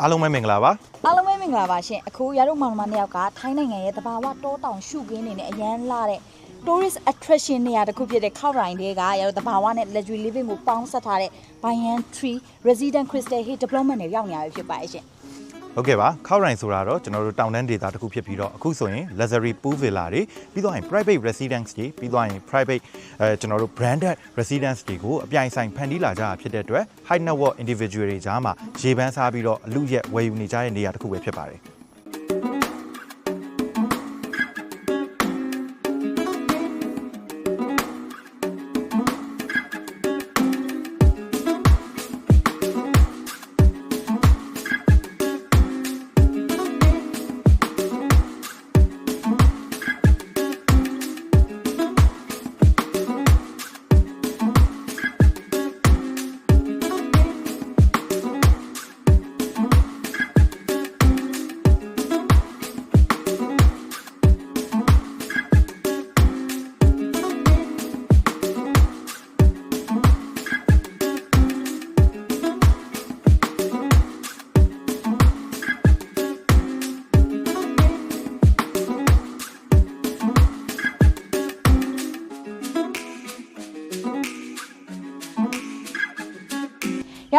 အားလုံးပဲမင်္ဂလာပါအားလုံးပဲမင်္ဂလာပါရှင်အခုရတို့မောင်နှမနှစ်ယောက်ကထိုင်းနိုင်ငံရဲ့တဘာဝတောတောင်ရှုခင်းနေနဲ့အရန်လာတဲ့ tourist attraction နေရာတစ်ခုဖြစ်တဲ့ခောက်ရိုင်တွေကရတို့တဘာဝနဲ့ luxury living ကိုပေါင်းစပ်ထားတဲ့ Banyan Tree Resident Crystal Hill Development တွေရောက်နေရပြီဖြစ်ပါရဲ့ရှင် ဟုတ်ကဲ့ပါခောက်ရိုင်ဆိုတာတော့ကျွန်တော်တို့တောင်တန်းဒေသတစ်ခုဖြစ်ပြီးတော့အခုဆိုရင် luxury pool villa တွေပြီးတော့ရင် private residence တွေပြီးတော့ရင် private အဲကျွန်တော်တို့ branded residence တွေကိုအပြိုင်ဆိုင်ဖန်တီးလာကြတာဖြစ်တဲ့အတွက် high net worth individual တွေကြားမှာရေပန်းစားပြီးတော့အလူရက်ဝယ်ယူနေကြတဲ့နေရာတစ်ခုပဲဖြစ်ပါတယ်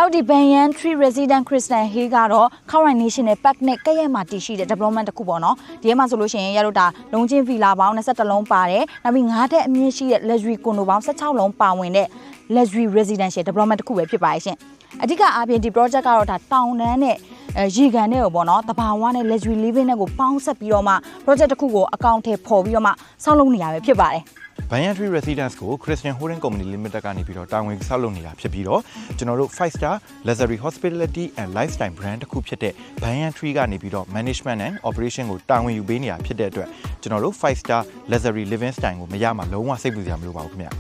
ရောက်ဒီ Banyan Tree Resident Crystal Hill ကတော့ Khawai National Park နဲ့ကပ်ရက်မှာတည်ရှိတဲ့ development တစ်ခုပေါ့နော်ဒီထဲမှာဆိုလို့ရှိရင်ရတို့ဒါလုံးချင်း villa ပေါင်း21လုံးပါတယ်နောက်ပြီး9တက်အမြင့်ရှိတဲ့ luxury condo ပေါင်း16လုံးပါဝင်တဲ့ luxury residential development တစ်ခုပဲဖြစ်ပါရဲ့ရှင် အဓိကအားဖြင့်ဒီ project ကတော့ဒါတောင်တန်းနဲ့အဲရေကန်နဲ့ကိုပေါ့နော်တဘာဝနဲ့ luxury living နဲ့ကိုပေါင်းဆက်ပြီးတော့မှ project တစ်ခုကိုအကောင့်ထဲပေါ်ပြီးတော့မှဆောက်လုပ်နေရပဲဖြစ်ပါတယ် Banyan Tree Residence ကို Christian Holding Company Limited ကနေပြီးတော့တာဝန်ဆောက်လုပ်နေတာဖြစ်ပြီးတော့ကျွန်တော်တို့5 star luxury hospitality and lifestyle brand တစ်ခုဖြစ်တဲ့ Banyan Tree ကနေပြီးတော့ management and operation ကိုတာဝန်ယူပေးနေတာဖြစ်တဲ့အတွက်ကျွန်တော်တို့5 star luxury living style ကိုမရမှာလုံးဝစိတ်ပူစရာမလိုပါဘူးခင်ဗျာ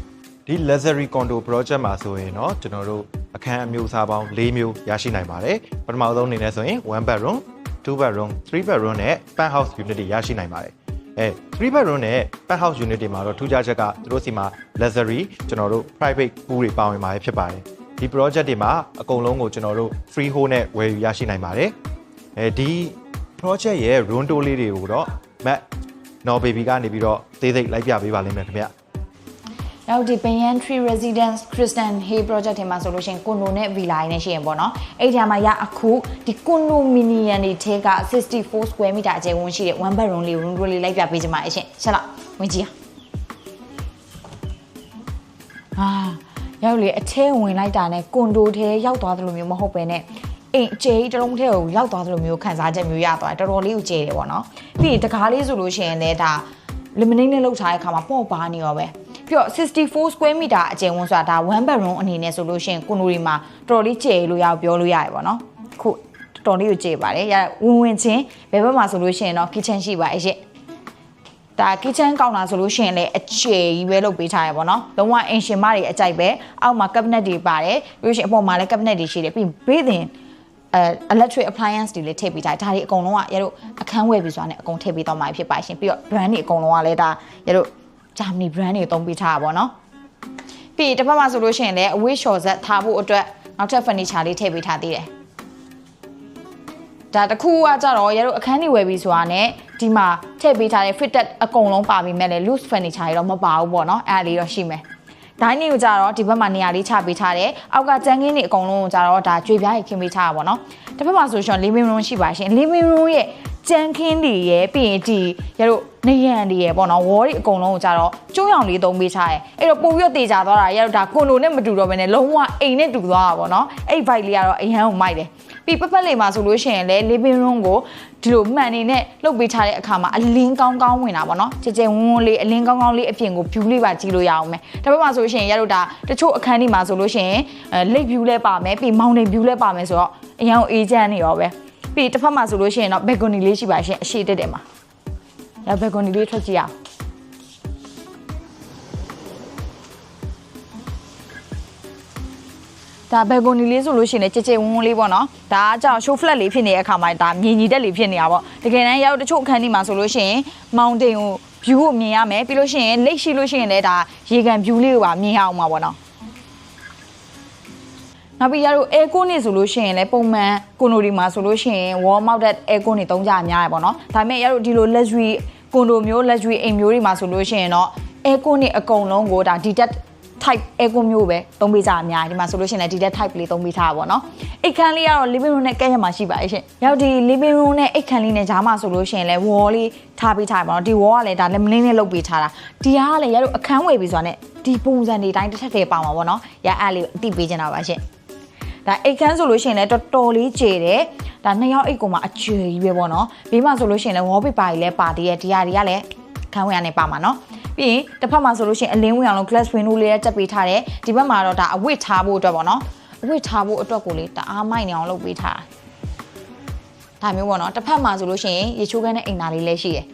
ဒီ luxury condo project မှာဆိုရင်တော့ကျွန်တော်တို့ အခန်းအမျိုးအစားပေါင်း၄မျိုးရရှိနိုင်ပါတယ်ပထမဆုံးအနေနဲ့ဆိုရင်1 bedroom 2 bedroom 3 bedroom နဲ့ penthouse unit တွေရရှိနိုင်ပါတယ်အဲ3 bedroom နဲ့ penthouse unit တွေမှာတော့ထူးခြားချက်ကသူတို့စီမှာ luxury ကျွန်တော်တို့ private pool တွေပါဝင်မှာဖြစ်ပါတယ်ဒီ project တွေမှာအကုန်လုံးကိုကျွန်တော်တို့ free hold နဲ့ဝယ်ယူရရှိနိုင်ပါတယ်အဲဒီ project ရဲ့ room tour လေးတွေကိုတော့ Matt No Baby ကနေပြီးတော့သေးစိတ်လိုက်ပြပေးပါလိမ့်မယ်ခင်ဗျ နောက်ဒီ Banyan Tree Residence Christian Hay Project ထဲမှာဆိုလို့ရှိရင်ကွန်ဒိုနဲ့ villa တွေနဲ့ရှိရင်ပေါ့နော်အဲ့ဒီမှာရအခုဒီကွန်ဒိုမီနီယန်တွေထဲက64 square meter အကျယ်ဝန်းရှိတဲ့ one bedroom လေး room tour လေးလိုက်ပြပေးချင်ပါအရှင်ချက်လောက်ဝင်ကြည့်ဟာရောက်လေအထဲဝင်လိုက်တာနဲ့ကွန်ဒိုထဲရောက်သွားသလိုမျိုးမဟုတ်ပဲနဲ့အိမ်အကျယ်ကြီးတစ်လုံးထဲကိုရောက်သွားသလိုမျိုးခံစားချက်မျိုးရသွားတယ်တော်တော်လေးကိုကျယ်တယ်ပေါ့နော်ပြီးရင်တကားလေးဆိုလို့ရှိရင်လည်းဒါ lemonade နဲ့လောက်ထားတဲ့အခါမှာပေါ့ပါနေရောပဲ ပြီးတော့64 square meter အကျယ်ဝန်းဆိုတာဒါ1 bedroom အနေနဲ့ဆိုလို့ရှိရင်ကွန်ဒိုရီမှာတော်တော်လေးကျယ်လို့ရအောင်ပြောလို့ရတယ်ပေါ့နော်ခုတော်တော်လေးကိုကျယ်ပါတယ်ရဝင်ဝင်ချင်းဘယ်ဘက်မှာဆိုလို့ရှိရင်တော့ kitchen ရှိပါရဲ့ဒါ kitchen ကောင်းတာဆိုလို့ရှိရင်လည်းအကျယ်ကြီးပဲလုပ်ပေးထားရပါတော့လုံးဝအင်ရှင်မတွေအကြိုက်ပဲအောက်မှာ cabinet တွေပါတယ်ပြီးလို့ရှိရင်အပေါ်မှာလည်း cabinet တွေရှိတယ်ပြီးရင် bathing အဲ electric appliance တွေလည်းထည့်ပေးထားတယ်ဒါတွေအကုန်လုံးကရတို့အခန်းဝယ်ပြီးဆိုတာနဲ့အကုန်ထည့်ပေးတော့မှာဖြစ်ပါရှင်ပြီးတော့ brand တွေအကုန်လုံးကလည်းဒါရတို့ Germany brand တွေသုံးပေးထားတာပေါ့နော်ပြီးတစ်ဖက်မှာဆိုလို့ရှိရင်လည်းအဝေးလျှော်ဆက်ထားဖို့အတွက်နောက်ထပ် furniture လေးထည့်ပေးထားသေးတယ်ဒါတစ်ခုကကြတော့ရတို့အခန်းတွေဝယ်ပြီးဆိုတာနဲ့ဒီမှာထည့်ပေးထားတဲ့ fitted အကုန်လုံးပါပြီးမဲ့လေ loose furniture တွေတော့မပါဘူးပေါ့နော်အဲ့ဒါလေးတော့ရှိမယ်ဒိုင်းလေးကိုကြတော့ဒီဘက်မှာနေရာလေးချပေးထားတယ်အောက်ကကြမ်းခင်းတွေအကုန်လုံးကိုကြတော့ဒါကြွေပြားကြီးခင်းပေးထားတာပေါ့နော်တစ်ဖက်မှာဆိုရှင် living room ရှိပါရှင် living room ရဲ့ ကြမ်းခင်းတွေရဲ့ပြီးရင်ဒီရတို့နေရန်တွေရဲ့ပေါ့နော်ဝေါ်တွေအကုန်လုံးကိုကြတော့ကျိုးရောင်လေးသုံးပေးထားတယ်အဲ့တော့ပို့ပြီးတော့တေချာသွားတာရတို့ဒါကွန်ဒိုနဲ့မတူတော့ဘဲနဲ့လုံးဝအိမ်နဲ့တူသွားတာပေါ့နော်အဲ့ vibe လေးကတော့အရန်ကိုမိုက်တယ်ပြီးပတ်ပတ်လေးမှာဆိုလို့ရှိရင်လည်း living room ကိုဒီလိုမှန်နေနဲ့လုတ်ပေးထားတဲ့အခါမှာအလင်းကောင်းကောင်းဝင်တာပေါ့နော်ကြဲကြဲဝန်းဝန်းလေးအလင်းကောင်းကောင်းလေးအပြင်ကို view လေးပါကြည့်လို့ရအောင်မယ်ဒါပေမဲ့မှာဆိုလို့ရှိရင်ရတို့ဒါတချို့အခန်းဒီမှာဆိုလို့ရှိရင်အဲ lake view လည်းပါမယ်ပြီး mountain view လည်းပါမယ်ဆိုတော့အရန်ကိုအေးချမ်းနေရောပဲ ပြီးတစ်ဖက်မှာဆိုလို့ရှိရင်တော့ balcony လေးရှိပါရှင်အရှိတက်တယ်မှာရ balcony လေးထွက်ကြည့်အောင်ဒါဘယ်ဂိုနီလေးဆိုလို့ရှိရင်လည်းကြဲကြဲဝန်းဝန်းလေးပေါ့နော်ဒါကကြောင့် show flat လေးဖြစ်နေတဲ့အခါမှာဒါမြင်ညီတက်လေးဖြစ်နေတာပေါ့တကယ်တမ်းရောက်တချို့အခန်းဒီမှာဆိုလို့ရှိရင် mountain ကို view ကိုမြင်ရမယ်ပြီးလို့ရှိရင် lake ရှိလို့ရှိရင်လည်းဒါရေကန် view လေးကိုပါမြင်ရအောင်ပါပေါ့နော် နောက်ပြီးရတို့ air con နေဆိုလို့ရှိရင်လည်းပုံမှန်ကွန်ဒိုဒီမှာဆိုလို့ရှိရင် wall mounted air con နေသုံးကြအများရယ်ပေါ့နော်ဒါပေမဲ့ရတို့ဒီလို luxury ကွန်ဒိုမျိုး luxury အိမ်မျိုးတွေမှာဆိုလို့ရှိရင်တော့ air con နေအကုန်လုံးကိုဒါ detach type air con မျိုးပဲသုံးပေးကြအများဒီမှာဆိုလို့ရှိရင်လည်း detach type လေးသုံးပေးထားတာပေါ့နော်အိတ်ခမ်းလေးကတော့ living room နဲ့ကဲ့ရက်မှာရှိပါရဲ့ရှင်ရောက်ဒီ living room နဲ့အိတ်ခမ်းလေးနဲ့ဂျားမှာဆိုလို့ရှိရင်လည်း wall လေးထားပေးထားပါတော့ဒီ wall ကလည်းဒါလက်မင်းနဲ့လုပ်ပေးထားတာဒီဟာကလည်းရတို့အခန်းဝယ်ပြီးဆိုတာနဲ့ဒီပုံစံတွေတိုင်းတစ်ထက်တည်းပါမှာပေါ့နော်ရအဲ့လေးအတိပေးချင်တာပါရှင် ဒါအိတ်ခမ်းဆိုလို့ရှိရင်လည်းတော်တော်လေးကျေတယ်ဒါနှစ်ယောက်အိတ်ကိုမှအကျွေကြီးပဲပေါ့နော်ဘေးမှာဆိုလို့ရှိရင်လည်း wallpaper ကြီးလည်းပါတည်းရဲ့ဒီဟာတွေကလည်းခန်းဝင်ရနေပါမှာနော်ပြီးရင်တစ်ဖက်မှာဆိုလို့ရှိရင်အလင်းဝင်အောင်လို့ glass window လေးလည်းတက်ပေးထားတယ်ဒီဘက်မှာတော့ဒါအဝတ်ထားဖို့အတွက်ပေါ့နော်အဝတ်ထားဖို့အတွက်ကိုလေတအားမိုက်နေအောင်လုပ်ပေးထားတာဒါမျိုးပေါ့နော်တစ်ဖက်မှာဆိုလို့ရှိရင်ရေချိုးခန်းနဲ့အိမ်သားလေးလည်းရှိတယ်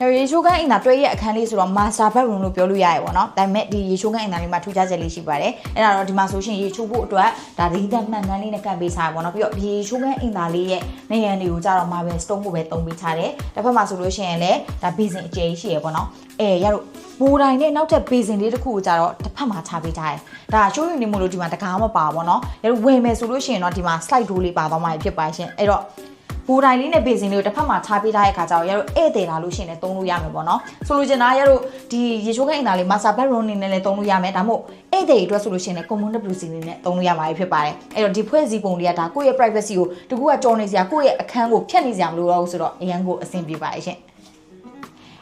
ရေချိုးခန်းအိမ်သာတွဲရဲ့အခန်းလေးဆိုတော့ master bedroom လို့ပြောလို့ရရပေါ့နော်ဒါပေမဲ့ဒီရေချိုးခန်းအိမ်သာလေးမှာထူးခြားချက်လေးရှိပါတယ်အဲ့ဒါတော့ဒီမှာဆိုရှင်ရေချိုးဖို့အတွက်ဒါရင်းသက်မှန်ကန်လေးနဲ့ကပ်ပေးထားပါပေါ့နော်ပြီးတော့ရေချိုးခန်းအိမ်သာလေးရဲ့နေရန်တွေကိုကြတော့ marble stone ကိုပဲသုံးပေးထားတယ်တစ်ဖက်မှာဆိုလို့ရှိရင်လည်းဒါ basin အကျယ်ကြီးရှိရပေါ့နော်အဲရတော့ဘူတိုင်းနဲ့နောက်ထပ် basin လေးတစ်ခုကိုကြတော့တစ်ဖက်မှာချပေးထားတယ်ဒါရှိုးရင်နေမို့လို့ဒီမှာတကားမပါဘူးပေါ့နော်ရတော့ဝယ်မယ်ဆိုလို့ရှိရင်တော့ဒီမှာ slide door လေးပါသွားမှာဖြစ်ပါရှင်အဲ့တော့ ဘူတိုင်းလေးနဲ့ဘေစင်လေးကိုတစ်ဖက်မှာထားပေးထားတဲ့ခါကျတော့ရတို့ဧည့်သည်လာလို့ရှိရင်လည်းသုံးလို့ရမယ်ပေါ့နော်ဆိုလိုချင်တာရတို့ဒီရေချိုးခိုင်းအင်တာလေး master bedroom နေနဲ့လည်းသုံးလို့ရမယ်ဒါမှမဟုတ်ဧည့်သည်အတွက်ဆိုလို့ရှိရင်လည်း common WC နေနဲ့သုံးလို့ရမှာဖြစ်ပါတယ်အဲ့တော့ဒီဖွဲ့စည်းပုံလေးကဒါကိုယ့်ရဲ့ privacy ကိုတကူကကြော်နေစရာကိုယ့်ရဲ့အခန်းကိုဖျက်နေစရာမလိုတော့ဘူးဆိုတော့အရန်ကိုအဆင်ပြေပါတယ်ရှင်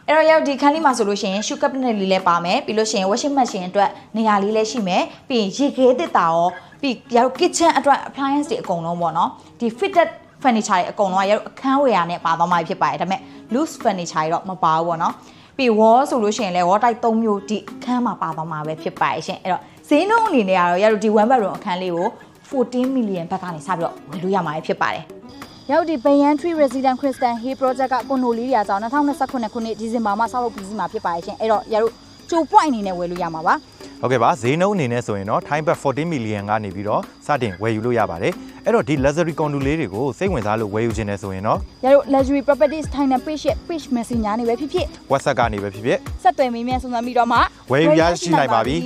အဲ့တော့ရောက်ဒီခန်းလေးမှာဆိုလို့ရှိရင် shoe cabinet လေးလည်းပါမယ်ပြီးလို့ရှိရင် washing machine အတွက်နေရာလေးလည်းရှိမယ်ပြီးရင်ရေခဲတစ်တာရောပြီးရောက် kitchen အတွက် appliance တွေအကုန်လုံးပေါ့နော်ဒီ fitted furniture တွေအကုန်လုံးကရအခန်းဝယ်ရနဲ့ပါသွားမှာဖြစ်ပါတယ်ဒါပေမဲ့ loose furniture တွေတော့မပါဘူးပေါ့နော်ပြီး wall ဆိုလို့ရှိရင်လည်း wall type 3မျိုးဒီအခန်းမှာပါသွားမှာပဲဖြစ်ပါတယ်ရှင်အဲ့တော့ဈေးနှုန်းအနေနဲ့ကတော့ရတို့ဒီ one bedroom အခန်းလေးကို14 million ဘက်ကနေစပြီးတော့ဝယ်လို့ရမှာဖြစ်ပါတယ်ရောက်ဒီဘယန် Tree Resident Christian Hay Project ကကွန်ဒိုလေးတွေအကြောင်း2029ခုနှစ်ဒီဇင်ဘာမှာဆောက်လုပ်ပြီးစီးမှာဖြစ်ပါတယ်ရှင်အဲ့တော့ရတို့ကြို point အနေနဲ့ဝယ်လို့ရမှာပါ ဟုတ်ကဲ့ပါဈေးနှုန်းအနေနဲ့ဆိုရင်တော့ time back 14 million ကနေပြီးတော့စတင်ဝယ်ယူလို့ရပါတယ်အဲ့တော့ဒီ luxury condo လေးတွေကိုစိတ်ဝင်စားလို့ဝယ်ယူခြင်းနဲ့ဆိုရင်တော့ရတို့ Luxury Properties Thailand page ရဲ့ page messenger နေပဲဖြစ်ဖြစ် WhatsApp ကနေပဲဖြစ်ဖြစ်ဆက်သွယ်မေးမြန်းစုံစမ်းပြီးတော့မှဝယ်ယူရရှိနိုင်ပါပြီ